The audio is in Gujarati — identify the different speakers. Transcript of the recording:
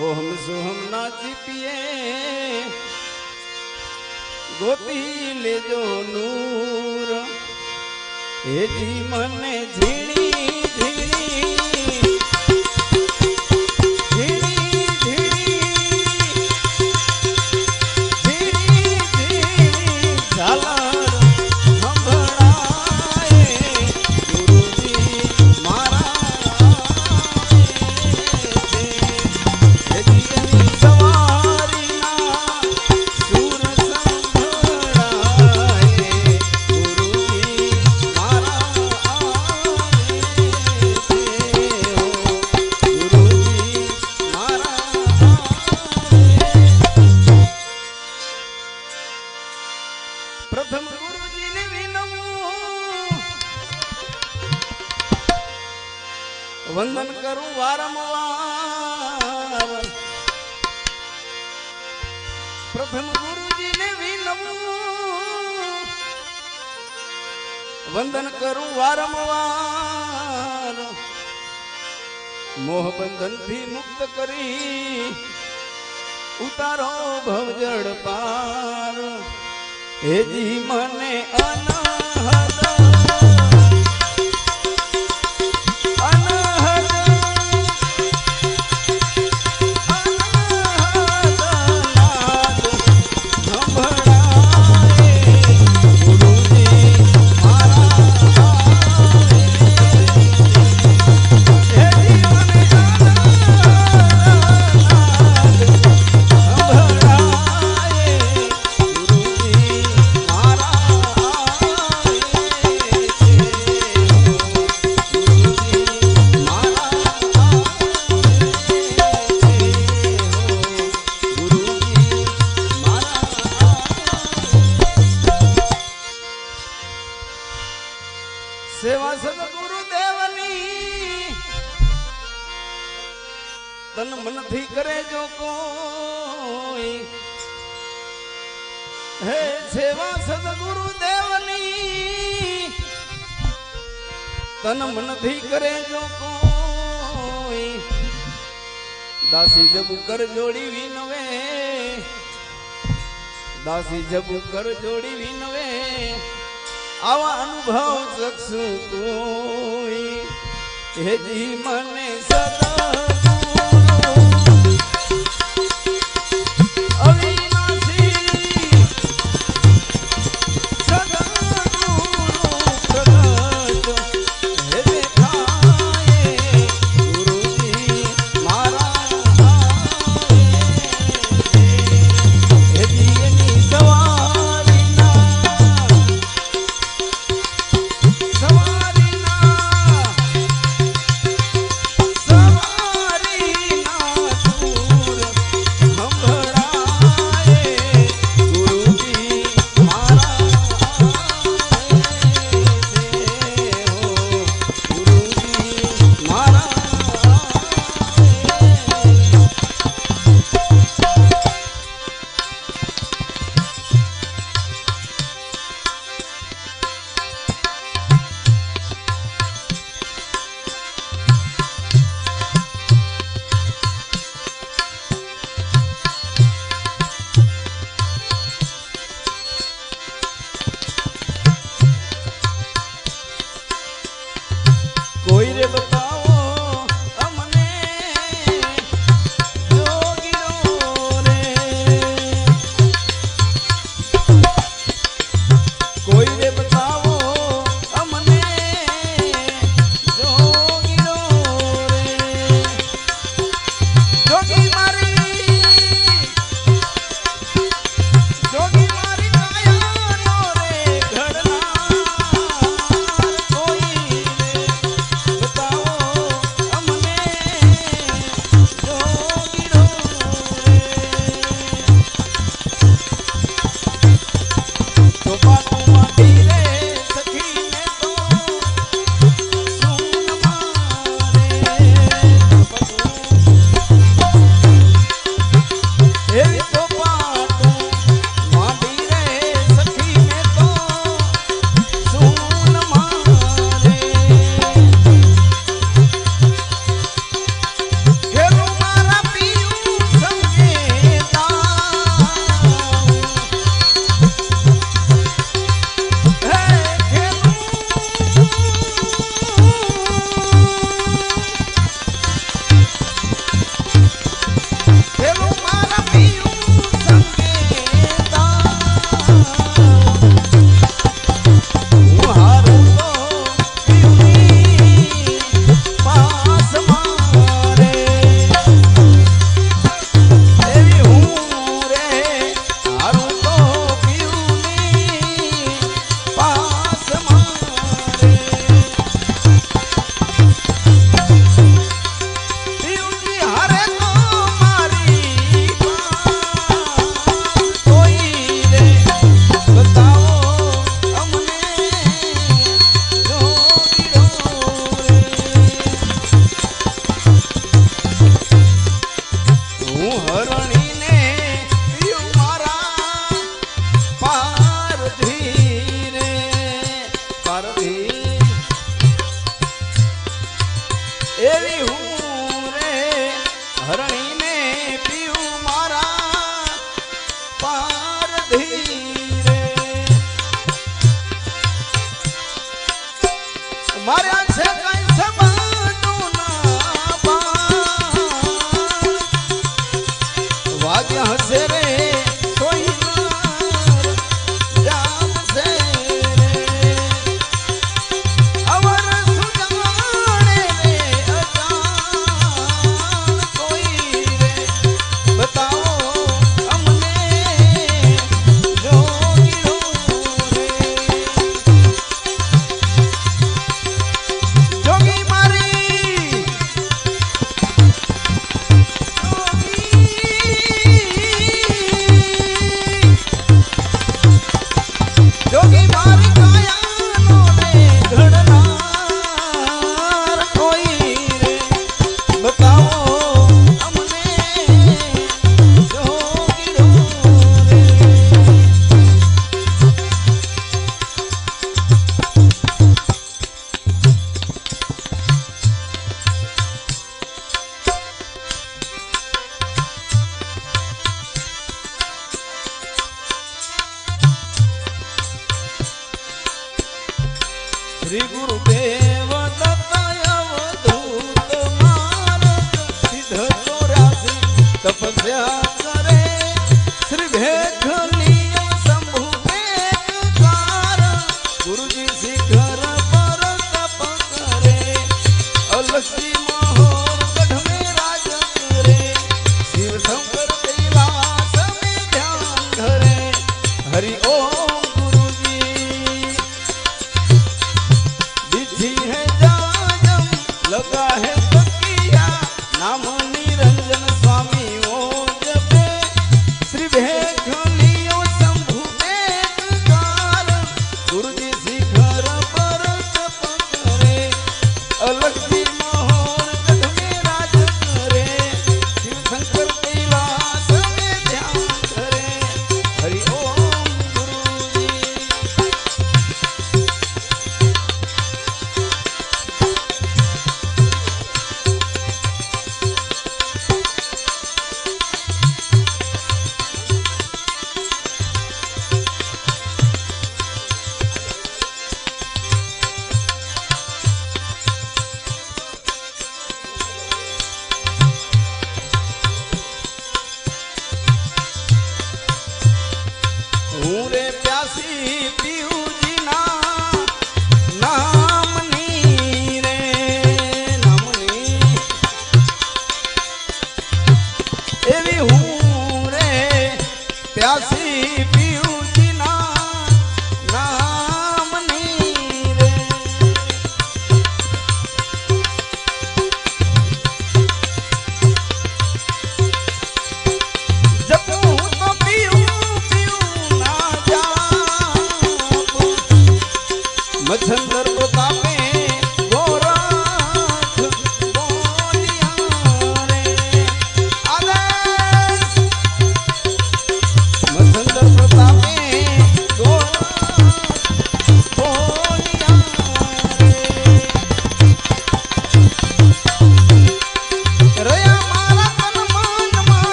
Speaker 1: ઓહમ સોહમ ના જીપીએ ગોતી લેજો નૂર. હેજી મને ઝીણી ઝીણી કરું વારંવાર. પ્રથમ ગુરુજીને વિનવું વંદન કરું વારંવાર. મોહ બંધનથી મુક્ત કરી ઉતારો ભવજળ પાર. હેજી મને અનહદ સેવા સદગુરુ દેવની તન મનથી કરે જો કોઈ. દાસી જબુ કર જોડી વિનવે. દાસી જબુ કર જોડી વિનવે. આવા અનુભવ શકશું કોઈ. હેજી મને સદા